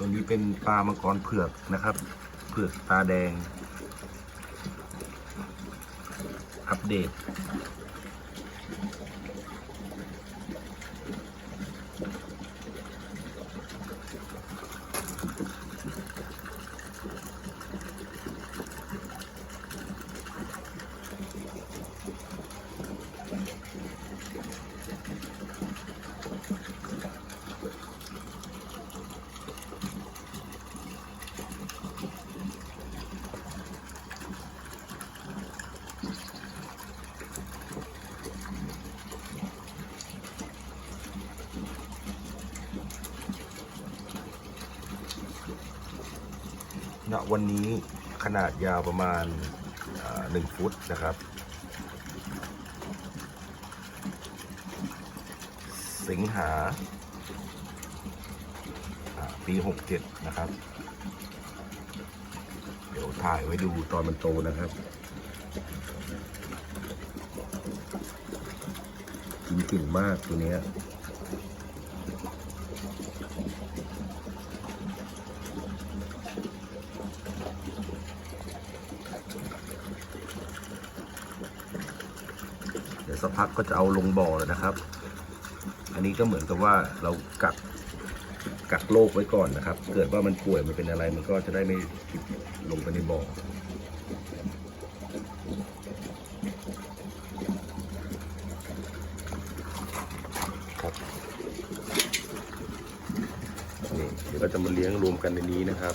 ตัวนี้เป็นปลามังกรเผือกนะครับ เผือกตาแดง อัปเดต ณวันนี้ขนาดยาวประมาณหนึ่งฟุตนะครับ สิงหาปีหกเจ็ดนะครับ เดี๋ยวถ่ายไว้ดูตอนมันโตนะครับกินเก่งมากตัวเนี้ ยวสักพักก็จะเอาลงบ่อแล้วนะครับ อันนี้ก็เหมือนกับว่าเรากักกักโรคไว้ก่อนนะครับ เกิดว่ามันป่วยมันเป็นอะไรมันก็จะได้ไม่ติดลงไปในบ่อครับนี่เดี๋ยวก็จะมาเลี้ยงรวมกันในนี้นะครับ